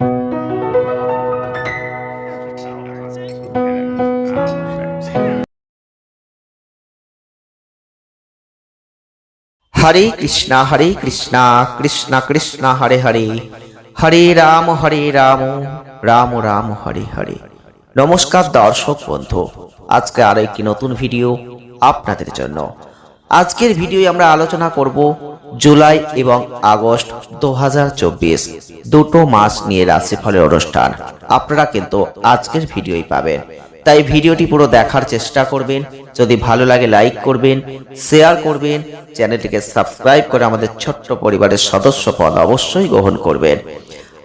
হরে কৃষ্ণা হরে কৃষ্ণা কৃষ্ণা কৃষ্ণা হরে হরে হরে রাম হরে রাম রাম রাম হরে হরে নমস্কার দর্শক বন্ধু, আজকে আরও একটি নতুন ভিডিও আপনাদের জন্য। আজকের ভিডিওয়ে আমরা আলোচনা করব জুলাই এবং আগস্ট দু হাজার চব্বিশ। দুটো মাস নিয়ে রাশিফলের অনুষ্ঠান। আপনারা কিন্তু আজকের ভিডিওই পাবেন। তাই ভিডিওটি পুরো দেখার চেষ্টা করবেন। যদি ভালো লাগে লাইক করবেন, শেয়ার করবেন, চ্যানেলটিকে সাবস্ক্রাইব করে আমাদের ছোট্ট পরিবারের সদস্য পদ অবশ্যই গ্রহণ করবেন।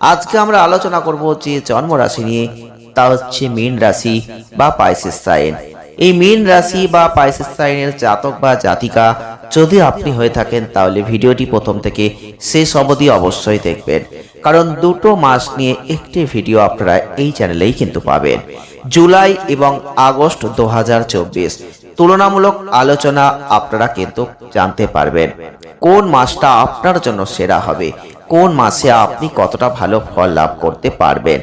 আজকে আমরা আলোচনা করব যে জন্ম রাশি নিয়ে। তা হচ্ছে মীন রাশি বা পাইসিস সাইন। এই মীন রাশি বা পাইসিস সাইনের জাতক বা জাতিকা যদি আপনি হয়ে থাকেন, তাহলে ভিডিওটি প্রথম থেকে শেষ অবধি অবশ্যই দেখবেন। কারণ দুটো মাস নিয়ে একটি ভিডিও আপনারা এই চ্যানেলেই কিন্তু পাবেন। জুলাই এবং আগস্ট দু হাজার চব্বিশ, তুলনামূলক আলোচনা আপনারা কিন্তু জানতে পারবেন। কোন মাসটা আপনার জন্য সেরা হবে? কোন মাসে আপনি কতটা ভালো ফল লাভ করতে পারবেন?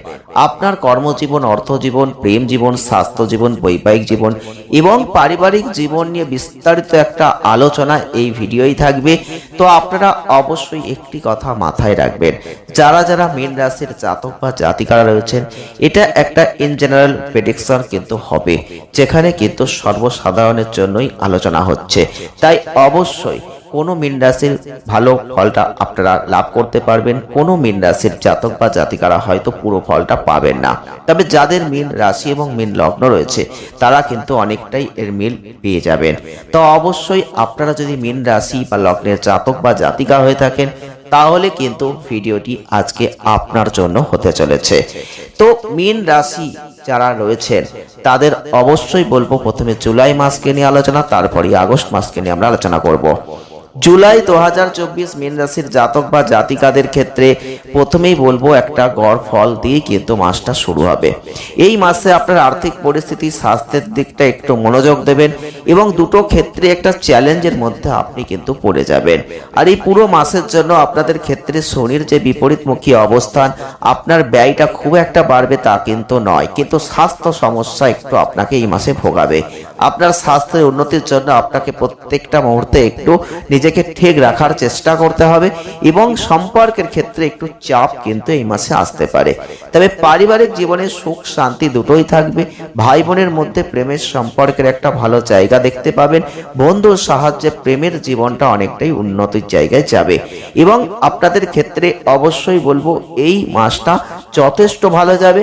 আপনার কর্মজীবন, অর্থজীবন, প্রেম জীবন, স্বাস্থ্য জীবন, বৈবাহিক জীবন এবং পারিবারিক জীবন নিয়ে বিস্তারিত একটা আলোচনা এই ভিডিওই থাকবে। তো আপনারা অবশ্যই একটি কথা মাথায় রাখবেন। যারা যারা মীন রাশির জাতক বা জাতিকারা রয়েছেন, এটা একটা ইন জেনারেল প্রেডিকশন কিন্তু হবে, যেখানে কিন্তু সর্বসাধারণের জন্যই আলোচনা হচ্ছে। তাই অবশ্যই কোনো মীন রাশির ভালো ফলটা আপনারা লাভ করতে পারবেন। কোনো মীন রাশির জাতক বা জাতিকারা হয়তো পুরো ফলটা পাবেন না। তবে যাদের মীন রাশি এবং মীন লগ্ন রয়েছে, তারা কিন্তু অনেকটাই এর মিল পেয়ে যাবেন। তো অবশ্যই আপনারা যদি মীন রাশি বা লগ্নের জাতক বা জাতিকা হয়ে থাকেন, তাহলে কিন্তু ভিডিওটি আজকে আপনার জন্য হতে চলেছে। তো মীন রাশি যারা রয়েছেন, তাদের অবশ্যই বলব, প্রথমে জুলাই মাসকে নিয়ে আলোচনা তারপরে আগস্ট মাসকে নিয়ে আমরা আলোচনা করব। জুলাই দু হাজার চব্বিশ মীন রাশির জাতক বা জাতিকাদের ক্ষেত্রে প্রথমেই বলব একটা গড় ফল দিয়ে কিন্তু মাসটা শুরু হবে। এই মাসে আপনার আর্থিক পরিস্থিতি, স্বাস্থ্যের দিকটা একটু মনোযোগ দেবেন এবং দুটো ক্ষেত্রে একটা চ্যালেঞ্জের মধ্যে আপনি কিন্তু পড়ে যাবেন। আর এই পুরো মাসের জন্য আপনাদের ক্ষেত্রে শনির যে বিপরীতমুখী অবস্থান, আপনার ব্যয়টা খুব একটা বাড়বে তা কিন্তু নয়। কিন্তু স্বাস্থ্য সমস্যা একটু আপনাকে এই মাসে ভোগাবে। আপনার স্বাস্থ্যের উন্নতির জন্য আপনাকে প্রত্যেকটা মুহূর্তে একটু নিজেকে ঠিক রাখার চেষ্টা করতে হবে এবং সম্পর্কের ক্ষেত্রে একটু চাপ কিন্তু এই মাসে আসতে পারে। তবে পারিবারিক জীবনে সুখ, শান্তি দুটোই থাকবে। ভাই বোনের মধ্যে প্রেমের সম্পর্কের একটা ভালো জায়গা দেখতে পাবেন। বন্ধুর সাহায্যে প্রেমের জীবনটা অনেকটাই উন্নতির জায়গায় যাবে। এবং আপনাদের ক্ষেত্রে অবশ্যই বলব, এই মাসটা যথেষ্ট ভালো যাবে।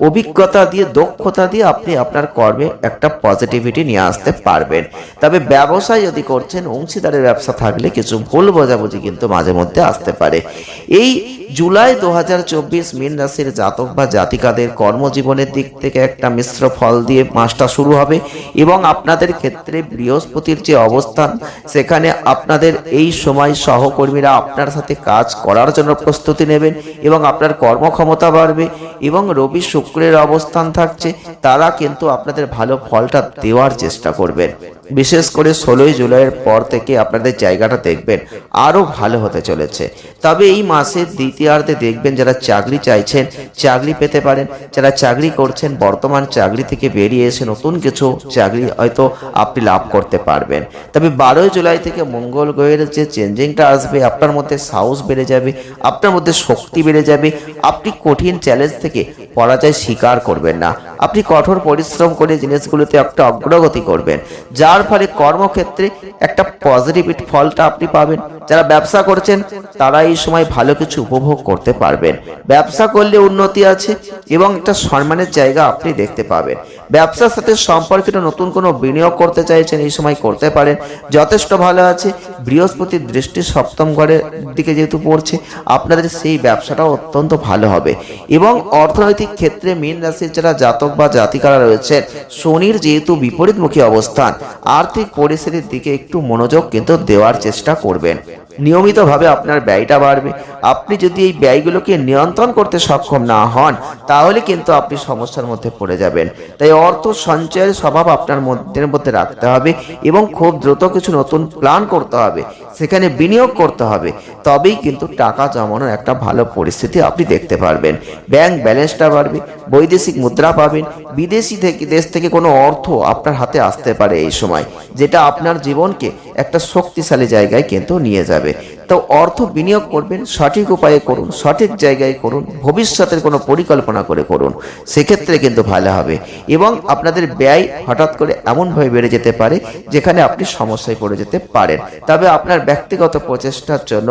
অভিজ্ঞতা দিয়ে, দক্ষতা দিয়ে আপনি আপনার কর্মে একটা পজিটিভিটি নিয়ে আসতে পারবেন। তবে ব্যবসায় যদি করছেন, অংশীদারের ব্যবসা থাকলে কিছু ভুল বোঝাবুঝি কিন্তু মাঝে মধ্যে আসতে পারে। এই জুলাই দু হাজার চব্বিশ মীন রাশির জাতক বা জাতিকাদের কর্মজীবনের দিক থেকে একটা মিশ্র ফল দিয়ে মাসটা শুরু হবে এবং আপনাদের ক্ষেত্রে বৃহস্পতির যে অবস্থান, সেখানে আপনাদের এই সময় সহকর্মীরা আপনার সাথে কাজ করার জন্য প্রস্তুতি নেবেন এবং আপনার কর্মক্ষমতা বাড়বে এবং রবি শুক্রের অবস্থান থাকছে, তারা কিন্তু আপনাদের ভালো ফলটা দেওয়ার চেষ্টা করবেন। বিশেষ করে ষোলোই জুলাইয়ের পর থেকে আপনাদের জায়গাটা দেখবেন আরও ভালো হতে চলেছে। তবে এই মাসের দ্বিতীয়ার্ধে দেখবেন যারা চাকরি চাইছেন, চাকরি পেতে পারেন। যারা চাকরি করছেন, বর্তমান চাকরি থেকে বেরিয়ে এসে নতুন কিছু চাকরি হয়তো আপনি লাভ করতে পারবেন। তবে বারোই জুলাই থেকে মঙ্গল গ্রহের যে চেঞ্জিংটা আসবে, আপনার মধ্যে সাহস বেড়ে যাবে, আপনার মধ্যে শক্তি বেড়ে যাবে। আপনি কঠিন চ্যালেঞ্জ থেকে পরাজয় স্বীকার করবেন না। আপনি কঠোর পরিশ্রম করে জিনিসগুলোতে একটা অগ্রগতি করবেন। যার ফলে কর্মক্ষেত্রে একটা পজিটিভ ফলটা আপনি পাবেন। যারা ব্যবসা করছেন, তারা এই সময় ভালো কিছু উপভোগ করতে পারবেন। ব্যবসা করলে উন্নতি আছে এবং একটা সম্মানের জায়গা আপনি দেখতে পাবেন। ব্যবসার সাথে সম্পর্কিত নতুন কোনো বিনিয়োগ করতে চাইছেন, এই সময় করতে পারেন। যথেষ্ট ভালো আছে। বৃহস্পতির দৃষ্টি সপ্তম ঘরের দিকে যেহেতু পড়ছে, আপনাদের সেই ব্যবসাটাও অত্যন্ত ভালো হবে। এবং অর্থনৈতিক ক্ষেত্রে মীন রাশির যারা জাতক বা জাতিকারা রয়েছেন শনির যেহেতু বিপরীতমুখী অবস্থান আর্থিক পরিস্থিতির দিকে একটু মনোযোগ কিন্তু দেওয়ার চেষ্টা করবেন। নিয়মিতভাবে আপনার ব্যয়টা বাড়বে। আপনি যদি এই ব্যয়গুলোকে নিয়ন্ত্রণ করতে সক্ষম না হন, তাহলে কিন্তু আপনি সমস্যার মধ্যে পড়ে যাবেন। তাই অর্থ সঞ্চয়ের স্বভাব আপনার মধ্যের মধ্যে রাখতে হবে এবং খুব দ্রুত কিছু নতুন প্ল্যান করতে হবে। সেখানে বিনিয়োগ করতে হবে। তবেই কিন্তু টাকা জমানোর একটা ভালো পরিস্থিতি আপনি দেখতে পারবেন। ব্যাংক ব্যালেন্সটা বাড়বে, বৈদেশিক মুদ্রা পাবেন, বিদেশি থেকে দেশ থেকে কোনো অর্থ আপনার হাতে আসতে পারে এই সময়, যেটা আপনার জীবনকে একটা শক্তিশালী জায়গায় কিন্তু নিয়ে যাবে। sabe. তো অর্থ বিনিয়োগ করবেন, সঠিক উপায়ে করুন, সঠিক জায়গায় করুন, ভবিষ্যতের কোনো পরিকল্পনা করে করুন, সেক্ষেত্রে কিন্তু ভালো হবে। এবং আপনাদের ব্যয় হঠাৎ করে এমনভাবে বেড়ে যেতে পারে, যেখানে আপনি সমস্যায় পড়ে যেতে পারেন। তবে আপনার ব্যক্তিগত প্রচেষ্টার জন্য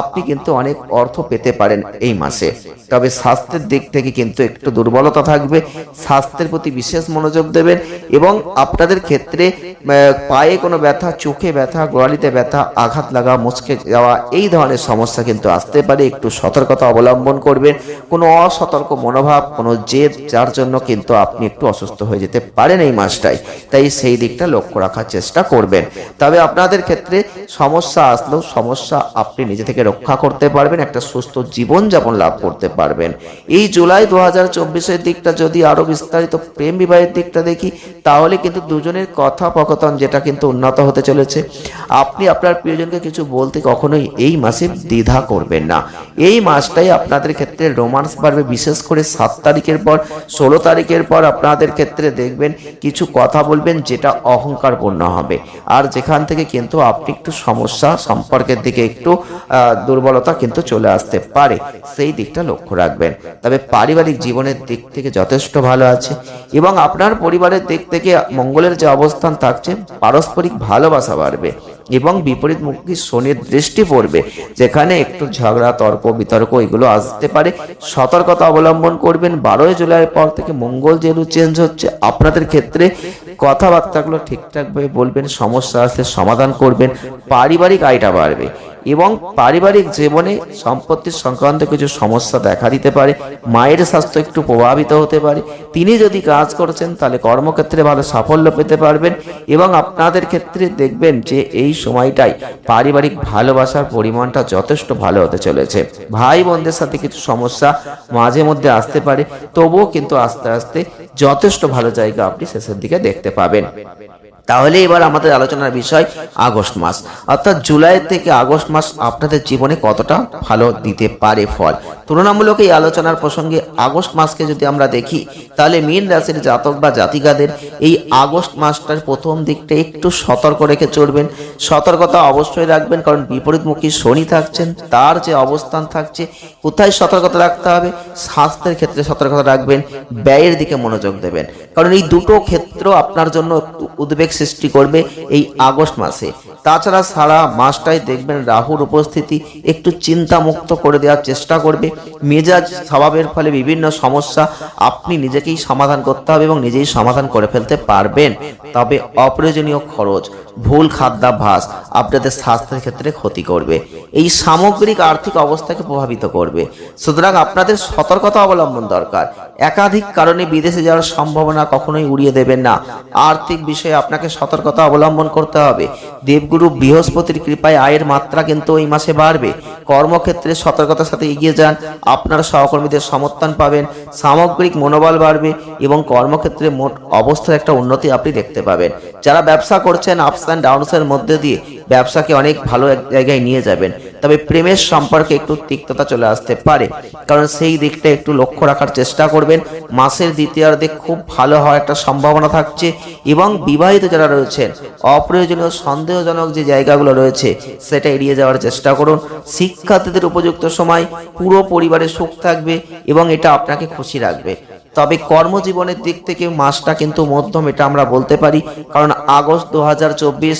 আপনি কিন্তু অনেক অর্থ পেতে পারেন এই মাসে। তবে স্বাস্থ্যের দিক থেকে কিন্তু একটু দুর্বলতা থাকবে, স্বাস্থ্যের প্রতি বিশেষ মনোযোগ দেবেন এবং আপনাদের ক্ষেত্রে পায়ে কোনো ব্যথা, চোখে ব্যথা গোড়ালিতে ব্যথা, আঘাত লাগা, মুচকে যাওয়া এই ধরনের সমস্যা কিন্তু আসতে পারে। একটু সতর্কতা অবলম্বন করবেন। কোনো অসতর্ক মনোভাব, কোনো জেদ, যার জন্য কিন্তু আপনি একটু অসুস্থ হয়ে যেতে পারেন এই মাসটাই তাই সেই দিকটা লক্ষ্য রাখার চেষ্টা করবেন। তবে আপনাদের ক্ষেত্রে সমস্যা আসলেও সমস্যা আপনি নিজে থেকে রক্ষা করতে পারবেন, একটা সুস্থ জীবনযাপন লাভ করতে পারবেন। এই জুলাই দু হাজার চব্বিশের দিকটা যদি আরও বিস্তারিত প্রেম বিবাহের দিকটা দেখি, তাহলে কিন্তু দুজনের কথোপকথন যেটা কিন্তু উন্নত হতে চলেছে। আপনি আপনার প্রিয়জনকে কিছু বলতে কখনোই এই মাসে দ্বিধা করবেন না। এই মাসটাই আপনাদের ক্ষেত্রে রোমান্স বাড়বে বিশেষ করে সাত তারিখের পর, ষোলো তারিখের পর আপনাদের ক্ষেত্রে দেখবেন কিছু কথা বলবেন যেটা অহংকারপূর্ণ হবে। আর যেখান থেকে কিন্তু আপনি একটু সমস্যা সম্পর্কের দিকে একটু দুর্বলতা কিন্তু চলে আসতে পারে। সেই দিকটা লক্ষ্য রাখবেন। তবে পারিবারিক জীবনের দিক থেকে যথেষ্ট ভালো আছে এবং আপনার পরিবারের দিক থেকে মঙ্গলের যে অবস্থান থাকছে, পারস্পরিক ভালোবাসা বাড়বে। এবং বিপরীতমুখী শনির দৃষ্টি পড়বে, যেখানে একটু ঝগড়া, তর্ক, বিতর্ক এগুলো আসতে পারে। সতর্কতা অবলম্বন করবেন। বারোই জুলাইয়ের পর থেকে মঙ্গল যেহেতু চেঞ্জ হচ্ছে, আপনাদের ক্ষেত্রে কথাবার্তাগুলো ঠিকঠাকভাবে বলবেন, সমস্যা আসলে সমাধান করবেন, পারিবারিক আয়টা বাড়বে। এবং পারিবারিক জীবনে সম্পত্তির সংক্রান্ত কিছু সমস্যা দেখা দিতে পারে, মায়ের স্বাস্থ্য একটু প্রভাবিত হতে পারে, তিনি যদি কাজ করছেন তাহলে কর্মক্ষেত্রে ভালো সাফল্য পেতে পারবেন এবং আপনাদের ক্ষেত্রে দেখবেন যে এই সময়টাই পারিবারিক ভালোবাসার পরিমাণটা যথেষ্ট ভালো হতে চলেছে। ভাই বোনদের সাথে কিছু সমস্যা মাঝে মধ্যে আসতে পারে, তবুও কিন্তু আস্তে আস্তে যথেষ্ট ভালো জায়গা আপনি শেষের দিকে দেখতে পাবেন। তাহলে এবার আমাদের আলোচনার বিষয় আগস্ট মাস। অর্থাৎ জুলাই থেকে আগস্ট মাস আপনাদের জীবনে কতটা ভালো দিতে পারে ফল? তুলনামূলক এই আলোচনার প্রসঙ্গে আগস্ট মাসকে যদি আমরা দেখি, তাহলে মীন রাশির জাতক বা জাতিকাদের এই আগস্ট মাসটার প্রথম দিকটা একটু সতর্ক রেখে চলবেন। সতর্কতা অবশ্যই রাখবেন, কারণ বিপরীতমুখী শনি থাকছেন, তার যে অবস্থান থাকছে, কোথায় সতর্কতা রাখতে হবে? স্বাস্থ্যের ক্ষেত্রে সতর্কতা রাখবেন, ব্যয়ের দিকে মনোযোগ দেবেন। কারণ এই দুটো ক্ষেত্র আপনার জন্য উদ্বেগ সৃষ্টি করবে এই আগস্ট মাসে। তাছাড়া সারা মাসটাই দেখবেন রাহুর উপস্থিতি একটু চিন্তামুক্ত করে দেওয়ার চেষ্টা করবে। মেজাজ স্বভাবের ফলে বিভিন্ন সমস্যা আপনি নিজেকেই সমাধান করতে হবে এবং নিজেই সমাধান করে ফেলতে পারবেন। তবে অপ্রয়োজনীয় খরচ, ভুল খাদ্যাভ্যাস আপনাদের স্বাস্থ্যের ক্ষেত্রে ক্ষতি করবে। এই সামগ্রিক আর্থিক অবস্থাকে প্রভাবিত করবে। সুতরাং আপনাদের সতর্কতা অবলম্বন দরকার। একাধিক কারণে বিদেশে যাওয়ার সম্ভাবনা কখনোই উড়িয়ে দেবেন না। আর্থিক বিষয়ে আপনাকে সতর্কতা অবলম্বন করতে হবে। দেবগুরু বৃহস্পতির কৃপায় আয়ের মাত্রা কিন্তু এই মাসে বাড়বে। কর্মক্ষেত্রে সতর্কতার সাথে এগিয়ে যান, আপনার সহকর্মীদের সমর্থন পাবেন, সামগ্রিক মনোবল বাড়বে এবং কর্মক্ষেত্রে মোট অবস্থার একটা উন্নতি আপনি দেখতে পাবেন। যারা ব্যবসা করছেন আপস অ্যান্ড ডাউনসের মধ্যে দিয়ে ব্যবসাকে অনেক ভালো এক জায়গায় নিয়ে যাবেন। তবে প্রেমের সম্পর্কে একটু তিক্ততা চলে আসতে পারে। কারণ সেই দিকটা একটু লক্ষ্য রাখার চেষ্টা করবেন। মাসের দ্বিতীয়ার্ধে খুব ভালো হওয়ার একটা সম্ভাবনা থাকছে এবং বিবাহিত যারা রয়েছেন, অপ্রয়োজনীয় সন্দেহজনক যে জায়গাগুলো রয়েছে, সেটা এড়িয়ে যাওয়ার চেষ্টা করুন। শিক্ষার্থীদের উপযুক্ত সময়, পুরো পরিবারের সুখ থাকবে এবং এটা আপনাকে খুশি রাখবে। তবে কর্মজীবনের দিক থেকে মাসটা কিন্তু মধ্যম, এটা আমরা বলতে পারি। কারণ আগস্ট দু হাজার চব্বিশ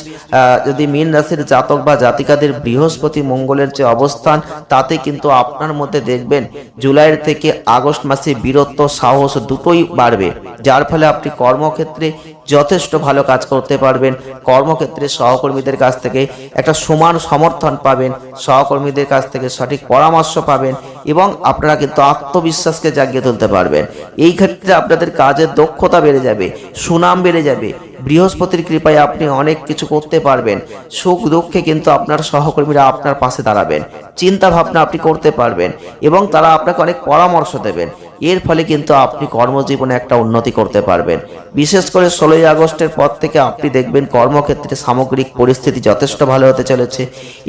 যদি মীন রাশির জাতক বা জাতিকাদের বৃহস্পতি মঙ্গলের যে অবস্থান, তাতে কিন্তু আপনার মধ্যে দেখবেন জুলাইয়ের থেকে আগস্ট মাসে বীরত্ব, সাহস দুটোই বাড়বে। যার ফলে আপনি কর্মক্ষেত্রে যথেষ্ট ভালো কাজ করতে পারবেন। কর্মক্ষেত্রে সহকর্মীদের কাছ থেকে একটা সমান সমর্থন পাবেন। সহকর্মীদের কাছ থেকে সঠিক পরামর্শ পাবেন এবং আপনারা কিন্তু আত্মবিশ্বাসকে জাগিয়ে তুলতে পারবেন। এই ক্ষেত্রে আপনাদের কাজের দক্ষতা বেড়ে যাবে, সুনাম বেড়ে যাবে বৃহস্পতির কৃপায় আপনি অনেক কিছু করতে পারবেন। সুখ দুঃখে কিন্তু আপনার সহকর্মীরা আপনার পাশে দাঁড়াবেন। চিন্তা ভাবনা আপনি করতে পারবেন এবং তারা আপনাকে অনেক পরামর্শ দেবেন। এর ফলে কিন্তু আপনি কর্মজীবনে একটা উন্নতি করতে পারবেন। বিশেষ করে ষোলোই আগস্টের পর থেকে আপনি দেখবেন কর্মক্ষেত্রে সামগ্রিক পরিস্থিতি যথেষ্ট ভালো হতে চলেছে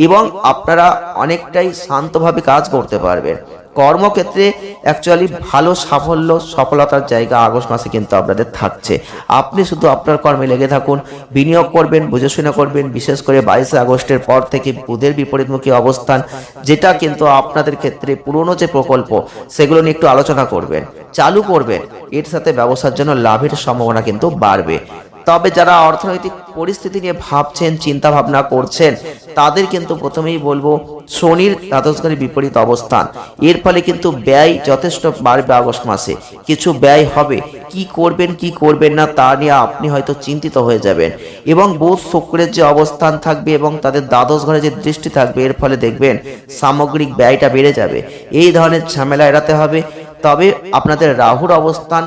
এবং আপনারা অনেকটাই শান্তভাবে কাজ করতে পারবেন। কর্মক্ষেত্রে অ্যাকচুয়ালি ভালো সাফল্য, সফলতার জায়গা আগস্ট মাসে কিন্তু আপনাদের থাকছে। আপনি শুধু আপনার কর্মে লেগে থাকুন, বিনিয়োগ করবেন, বুঝেশুনে করবেন, বিশেষ করে বাইশে আগস্টের পর থেকে বুধের বিপরীতমুখী অবস্থান, যেটা কিন্তু আপনাদের ক্ষেত্রে পুরনো যে প্রকল্প, সেগুলো নিয়ে একটু আলোচনা করবেন, চালু করবেন। এর সাথে ব্যবসার জন্য লাভের সম্ভাবনা কিন্তু বাড়বে। তবে যারা অর্থনৈতিক পরিস্থিতি নিয়ে ভাবছেন চিন্তা ভাবনা করছেন, তাদের কিন্তু প্রথমেই বলব, শনির দ্বাদশকারী বিপরীত অবস্থান। এর ফলে কিন্তু ব্যয় যথেষ্ট বাড়বে আগস্ট মাসে। কিছু ব্যয় হবে। কি করবেন কি করবেন না, তা নিয়ে আপনি হয়তো চিন্তিত হয়ে যাবেন। এবং বুধ শুক্রের যে অবস্থান থাকবে এবং তাদের দ্বাদশ ঘরে যে দৃষ্টি থাকবে, এর ফলে দেখবেন সামগ্রিক ব্যয়টা বেড়ে যাবে। এই ধরনের ঝামেলা এড়াতে হবে। তবে আপনাদের রাহুর অবস্থান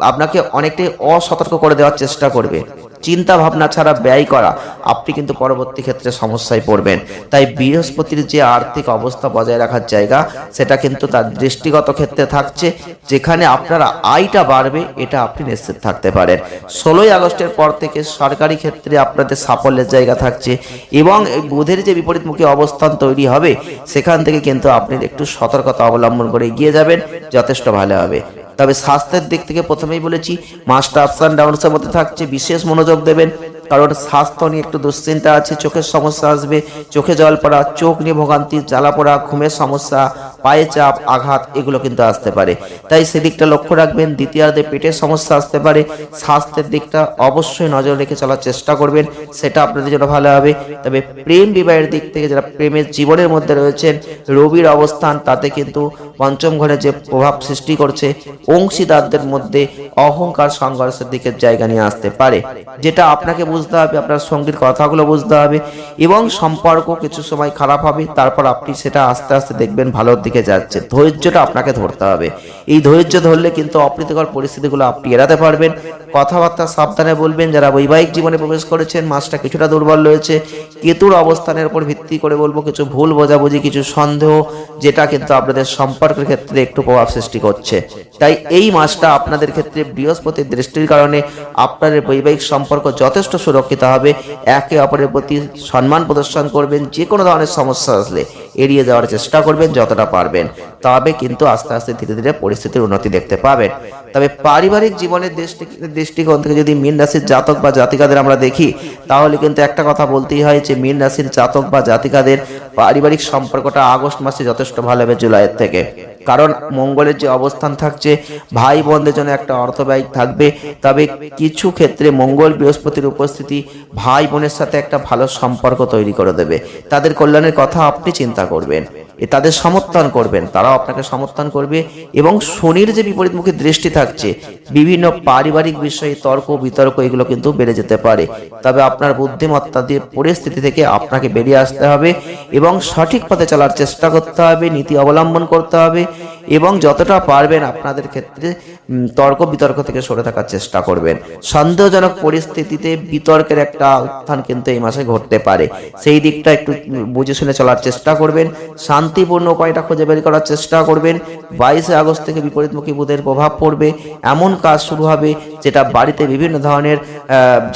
আপনাকে অনেকটাই অসতর্ক করে দেওয়ার চেষ্টা করবে। চিন্তা ভাবনা ছাড়া ব্যয় করা, আপনি কিন্তু পরবর্তী ক্ষেত্রে সমস্যায় পড়বেন। তাই বৃহস্পতির যে আর্থিক অবস্থা বজায় রাখার জায়গা, সেটা কিন্তু তার দৃষ্টিগত ক্ষেত্রে থাকছে। যেখানে আপনার আয়টা বাড়বে, এটা আপনি নিশ্চিত থাকতে পারেন। ষোলোই আগস্টের পর থেকে সরকারি ক্ষেত্রে আপনাদের সাফল্যের জায়গা থাকছে এবং বুধের যে বিপরীতমুখী অবস্থান তৈরি হবে, সেখান থেকে কিন্তু আপনি একটু সতর্কতা অবলম্বন করে এগিয়ে যাবেন, যথেষ্ট ভালো হবে। তবে স্বাস্থ্যের দিক থেকে প্রথমেই বলেছি মাসটা আপস অ্যান্ড ডাউনসের মধ্যে থাকছে, বিশেষ মনোযোগ দেবেন। কারণ স্বাস্থ্য নিয়ে একটু দুশ্চিন্তা আছে, চোখের সমস্যা আসবে, চোখে জল পড়া, চোখ নিয়ে ভোগান্তি, জ্বালা পড়া, ঘুমের সমস্যা, পায়ে চাপ, আঘাত, এগুলো কিন্তু আসতে পারে। তাই সেদিকটা লক্ষ্য রাখবেন, দ্বিতীয়ার্ধে পেটের সমস্যা আসতে পারে, স্বাস্থ্যের দিকটা অবশ্যই নজর রেখে চলার চেষ্টা করবেন, সেটা আপনাদের জন্য ভালো হবে। তবে প্রেম বিবাহের দিক থেকে যারা প্রেমের জীবনের মধ্যে রয়েছেন, রবির অবস্থান, তাতে কিন্তু পঞ্চম ঘরে যে প্রভাব সৃষ্টি করছে, অংশীদারদের মধ্যে অহংকার সংঘর্ষের দিকের জায়গা নিয়ে আসতে পারে, যেটা আপনাকে বুঝতে হবে, আপনার সঙ্গীর কথাগুলো বুঝতে হবে এবং সম্পর্ক কিছু সময় খারাপ হবে, তারপর আপনি সেটা আস্তে আস্তে দেখবেন ভালোর দিকে যাচ্ছে। ধৈর্যটা আপনাকে ধরতে হবে। এই ধৈর্য ধরলে কিন্তু অপ্রীতিকর পরিস্থিতিগুলো আপনি এড়াতে পারবেন। কথাবার্তা সাবধানে বলবেন, যারা বৈবাহিক জীবনে প্রবেশ করেছেন, মাসটা কিছুটা দুর্বল রয়েছে, কেতুর অবস্থানের উপর ভিত্তি করে বলব, কিছু ভুল বোঝাবুঝি, কিছু সন্দেহ, যেটা কিন্তু আপনাদের সম্পর্কের ক্ষেত্রে একটু প্রভাব সৃষ্টি করছে। তাই এই মাসটা আপনাদের ক্ষেত্রে বৃহস্পতির দৃষ্টির কারণে আপনাদের বৈবাহিক সম্পর্ক যথেষ্ট সুরক্ষিত হবে। একে অপরের প্রতি সম্মান প্রদর্শন করবেন যে কোনো ধরনের সমস্যা আসলে এড়িয়ে যাওয়ার চেষ্টা করবেন যতটা পারবেন। তবে কিন্তু আস্তে আস্তে ধীরে ধীরে পরিস্থিতির উন্নতি দেখতে পাবেন। তবে পারিবারিক জীবনের দৃষ্টি দৃষ্টিকোণ থেকে যদি মীন রাশির জাতক বা জাতিকাদের আমরা দেখি, তাহলে কিন্তু একটা কথা বলতেই হয় যে, মীন রাশির জাতক বা জাতিকাদের পারিবারিক সম্পর্কটা আগস্ট মাসে যথেষ্ট ভালো হবে জুলাইয়ের থেকে। কারণ মঙ্গলের যে অবস্থান থাকছে ভাই বোনদের জন্য একটা অর্থ ব্যয় থাকবে। তবে কিছু ক্ষেত্রে মঙ্গল বৃহস্পতির উপস্থিতি ভাই বোনের সাথে একটা ভালো সম্পর্ক তৈরি করে দেবে। তাদের কল্যাণের কথা আপনি চিন্তা করবেন। তাদের সমর্থন করবেন, তারাও আপনাকে সমর্থন করবে এবং শনির যে বিপরীতমুখী দৃষ্টি থাকছে, বিভিন্ন পারিবারিক বিষয়ে তর্ক, বিতর্ক, এগুলো কিন্তু বেড়ে যেতে পারে। তবে আপনার বুদ্ধিমত্তা দিয়ে পরিস্থিতি থেকে আপনাকে বেরিয়ে আসতে হবে এবং সঠিক পথে চলার চেষ্টা করতে হবে, নীতি অবলম্বন করতে হবে এবং যতটা পারবেন আপনাদের ক্ষেত্রে তর্ক বিতর্ক থেকে সরে থাকার চেষ্টা করবেন। সন্দেহজনক পরিস্থিতিতে বিতর্কের একটা উত্থান কিন্তু এই মাসে ঘটতে পারে। সেই দিকটা একটু বুঝে শুনে চলার চেষ্টা করবেন। শান্তিপূর্ণ উপায়টা খুঁজে বের করার চেষ্টা করবেন। বাইশে আগস্ট থেকে বিপরীতমুখী বুধের প্রভাব পড়বে। এমন কাজ শুরু হবে যেটা বাড়িতে বিভিন্ন ধরনের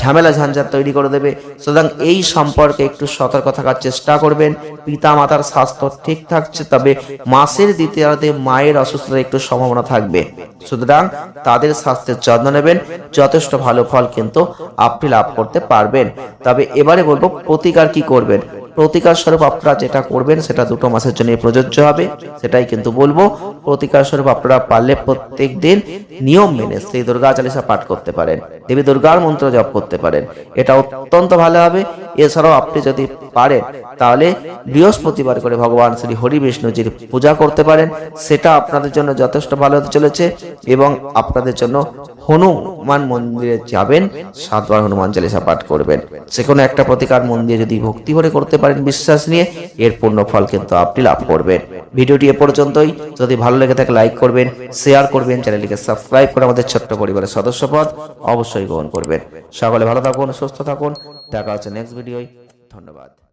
ঝামেলা ঝঞ্ঝাট তৈরি করে দেবে। সুতরাং এই সম্পর্কে একটু সতর্ক থাকার চেষ্টা করবেন। পিতা মাতার স্বাস্থ্য ঠিক থাকছে, তবে মাসের দ্বিতীয়ার্ধে মায়ের অসুস্থতার একটু সম্ভাবনা থাকবে। সুতরাং তাদের স্বাস্থ্যের যত্ন নেবেন, যথেষ্ট ভালো ফল কিন্তু আপনি লাভ করতে পারবেন। তবে এবারে বলব প্রতিকার কি করবেন? প্রতিকার স্বরূপ আপনারা যেটা করবেন, সেটা দুটো মাসের জন্য প্রযোজ্য হবে। সেটাই কিন্তু বলব প্রতিকার স্বরূপ আপনারা পারলে প্রত্যেক দিন নিয়ম মেনে শ্রী দুর্গা চালিসা পাঠ করতে পারেন। দেবী দুর্গার মন্ত্র জপ করতে পারেন। এটা অত্যন্ত ভালো হবে। এছাড়াও আপনি যদি পারেন, তাহলে বৃহস্পতিবার করে ভগবান শ্রী হরি বিষ্ণুজির পূজা করতে পারেন। সেটা আপনাদের জন্য যথেষ্ট ভালো হতে চলেছে এবং আপনাদের জন্য হনুমান মন্দিরে যাবেন, সাতবার হনুমান চালিসা পাঠ করবেন। যে কোনো একটা প্রতিকার মন দিয়ে যদি ভক্তি ভরে করতে পারেন বিশ্বাস নিয়ে, এর পূর্ণ ফল কিন্তু আপনি লাভ করবেন। ভিডিওটি এ পর্যন্তই। যদি ভালো লেগে থাকে, লাইক করবেন শেয়ার করবেন, চ্যানেলটিকে সাবস্ক্রাইব করে আমাদের ছোট্ট পরিবারের সদস্যপদ অবশ্যই গ্রহণ করবেন। সকলে ভালো থাকুন, সুস্থ থাকুন। দেখা হচ্ছে নেক্সট ভিডিওয় ধন্যবাদ।